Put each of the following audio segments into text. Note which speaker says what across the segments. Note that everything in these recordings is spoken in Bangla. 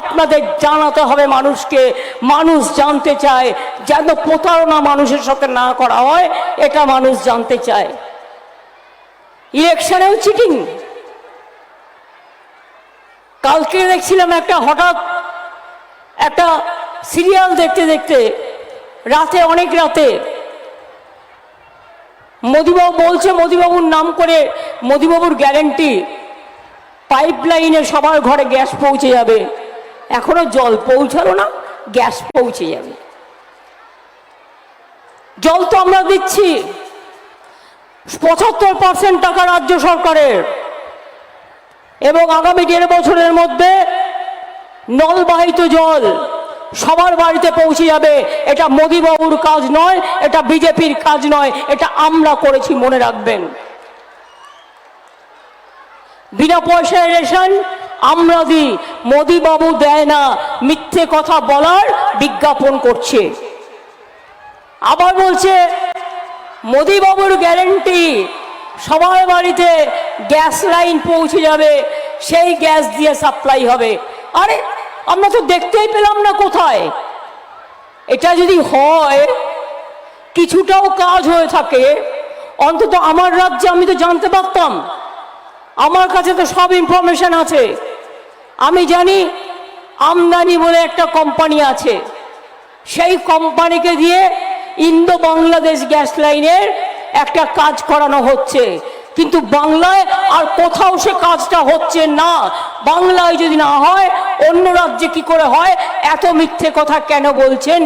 Speaker 1: আপনাদের জানাতে হবে মানুষকে। মানুষ জানতে চায় যেন প্রতারণা মানুষের সাথে না করা হয়, এটা মানুষ জানতে চায়। ইলেকশনেও চিটিং কালকে দেখছিলাম একটা হঠাৎ একটা সিরিয়াল দেখতে দেখতে, রাতে অনেক রাতে মোদিবাবু বলছে মোদিবাবুর নাম করে মোদিবাবুর গ্যারেন্টি পাইপ লাইনে সবার ঘরে গ্যাস পৌঁছে যাবে। এখনও জল পৌঁছালো না, গ্যাস পৌঁছে যাবে। জল তো আমরা দিচ্ছি। পঁচাত্তর পার্সেন্ট টাকা রাজ্য সরকারের। এবং আগামী দেড় বছরের মধ্যে নলবাহিত জল সবার বাড়িতে পৌঁছে যাবে। এটা মোদিবাবুর কাজ নয়, এটা বিজেপির কাজ নয়, এটা আমরা করেছি, মনে রাখবেন। বিনা পয়সায় রেশন আমরা দিই মোদিবাবু দেয় না, মিথ্যে কথা বলার বিজ্ঞাপন করছে। আবার বলছে, মোদিবাবুর গ্যারেন্টি, সবার বাড়িতে গ্যাস লাইন পৌঁছে যাবে, সেই গ্যাস দিয়ে সাপ্লাই হবে। আরে, আমরা তো দেখতেই পেলাম না কোথায়। এটা যদি হয়, কিছুটাও কাজ হয়ে থাকে, অন্তত আমার রাজ্যে আমি তো জানতে পারতাম। আমার কাছে তো সব ইনফরমেশন আছে। আমি জানি আমদানি বলে একটা কোম্পানি আছে। সেই কোম্পানিকে দিয়ে ইন্দো বাংলাদেশ গ্যাস লাইনের একটা কাজ করানো হচ্ছে। কিন্তু বাংলায় আর কোথাও সে কাজটা হচ্ছে না। বাংলায় যদি না হয়, অন্য রাজ্যে কি করে হয়? এত মিথ্যে কথা কেন বলছেন?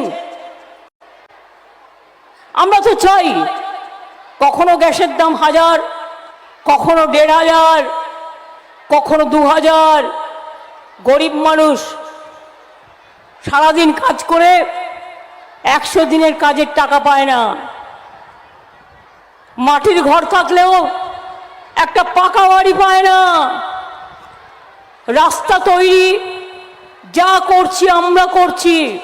Speaker 1: আমরা তো চাই কখনো গ্যাসের দাম হাজার, কখনো দেড় হাজার, কখনো দু হাজার গরিব মানুষ সারাদিন কাজ করে একশো দিনের কাজের টাকা পায় না। মাটির ঘর থাকলেও একটা পাকা বাড়ি পায় না। রাস্তা তৈরি, যা করছি আমরা করছি।